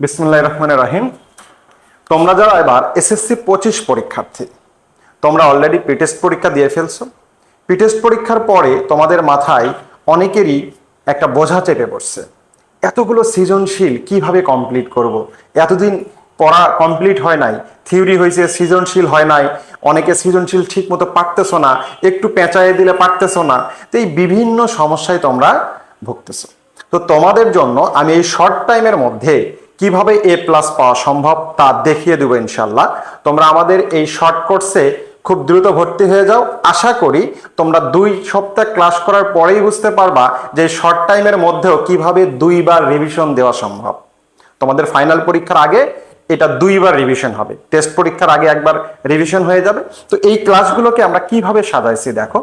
বিসমুল্লাহ রহমান রাহিম। তোমরা যারা এবার এসএসসি পঁচিশ পরীক্ষার্থী, তোমরা অলরেডি পিটেস্ট পরীক্ষা দিয়ে ফেলছো। পিটেস্ট পরীক্ষার পরে তোমাদের মাথায় অনেকেরই একটা বোঝা চেপে পড়ছে। এতগুলো সৃজনশীল কীভাবে কমপ্লিট করব। এতদিন পড়া কমপ্লিট হয় নাই থিওরি হয়েছে সৃজনশীল হয় নাই, অনেকে সৃজনশীল ঠিক মতো পারতেছো না, একটু পেঁচাইয়ে দিলে পারতেছো না, তো এই বিভিন্ন সমস্যায় তোমরা ভুগতেছো। তো তোমাদের জন্য আমি এই শর্ট টাইমের মধ্যে কীভাবে এ প্লাস পাওয়া সম্ভব তা দেখিয়ে দেবো ইনশাল্লাহ তোমরা আমাদের এই শর্ট কোর্সে খুব দ্রুত ভর্তি হয়ে যাও। আশা করি তোমরা দুই সপ্তাহ ক্লাস করার পরেই বুঝতে পারবা যে শর্ট টাইমের মধ্যেও কীভাবে দুইবার রিভিশন দেওয়া সম্ভব। তোমাদের ফাইনাল পরীক্ষার আগে এটা দুইবার রিভিশন হবে। টেস্ট পরীক্ষার আগে একবার রিভিশন হয়ে যাবে। তো এই ক্লাসগুলোকে আমরা কীভাবে সাজাইছি দেখো।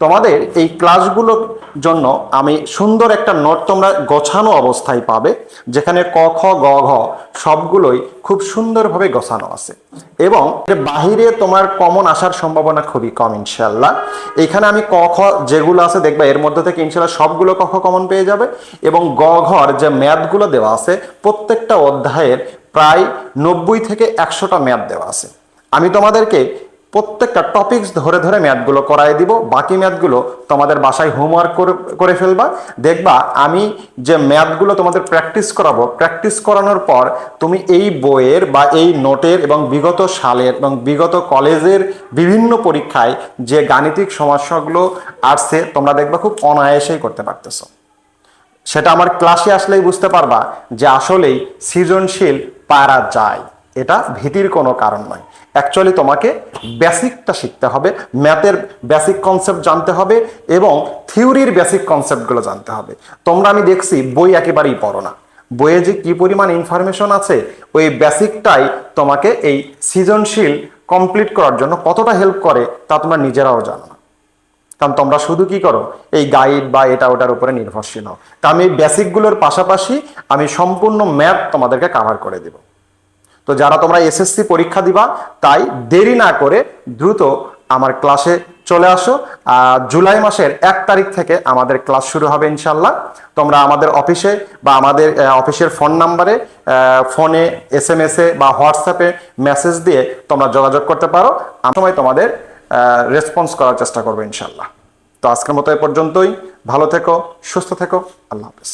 তোমাদের এই ক্লাসগুলোর জন্য আমি সুন্দর একটা নোট তোমরা গোছানো অবস্থায় পাবে, যেখানে ক, খ, গ, ঘ সবগুলোই খুব সুন্দরভাবে গোছানো আছে। এবং বাহিরে তোমার কমন আসার সম্ভাবনা খুবই কম ইনশাল্লাহ এখানে আমি ক, খ যেগুলো আছে দেখবা, এর মধ্যে থেকে ইনশাল্লাহ সবগুলো ক, খ কমন পেয়ে যাবে। এবং গ, ঘর যে ম্যাথগুলো দেওয়া আছে, প্রত্যেকটা অধ্যায়ের প্রায় নব্বই থেকে একশোটা ম্যাথ দেওয়া আছে। আমি তোমাদেরকে প্রত্যেকটা টপিকস ধরে ধরে ম্যাথগুলো করাই দিব। বাকি ম্যাথগুলো তোমাদের বাসায় হোমওয়ার্ক করে করে ফেলবা। দেখবা আমি যে ম্যাথগুলো তোমাদের প্র্যাকটিস করাবো প্র্যাকটিস করানোর পর তুমি এই বইয়ের বা এই নোটের এবং বিগত সালের এবং বিগত কলেজের বিভিন্ন পরীক্ষায় যে গাণিতিক সমস্যাগুলো আসছে, তোমরা দেখবা খুব অনায়াসেই করতে পারতেছো। সেটা আমার ক্লাসে আসলেই বুঝতে পারবা যে আসলেই সৃজনশীল পারা যায়। এটা ভীতির কোনো কারণ নয়। অ্যাকচুয়ালি তোমাকে বেসিকটা শিখতে হবে ম্যাথের বেসিক কনসেপ্ট জানতে হবে এবং থিওরির বেসিক কনসেপ্টগুলো জানতে হবে। তোমরা আমি দেখছি বই একেবারেই পড়ো না। বইয়ে যে কি পরিমাণ ইনফরমেশন আছে, ওই বেসিকটাই তোমাকে এই সৃজনশীল কমপ্লিট করার জন্য কতটা হেল্প করে তা তোমরা নিজেরাও জানো না। কারণ তোমরা শুধু কি করো, এই গাইড বা এটা ওটার উপরে নির্ভরশীল হও। তা আমি বেসিকগুলোর পাশাপাশি আমি সম্পূর্ণ ম্যাথ তোমাদেরকে কাভার করে দেব। তো যারা তোমরা এসএসসি পরীক্ষা দিবা, তাই দেরি না করে দ্রুত আমার ক্লাসে চলে আসো। জুলাই মাসের এক তারিখ থেকে আমাদের ক্লাস শুরু হবে ইনশাল্লাহ তোমরা আমাদের অফিসে বা আমাদের অফিসের ফোন নাম্বারে ফোনে এস এম এস বা হোয়াটসঅ্যাপে মেসেজ দিয়ে তোমরা যোগাযোগ করতে পারো। সময় তোমাদের রেসপন্স করার চেষ্টা করব ইনশাল্লাহ তো আজকের মতো এ পর্যন্তই। ভালো থেকো, সুস্থ থেকো। আল্লাহ হাফেজ।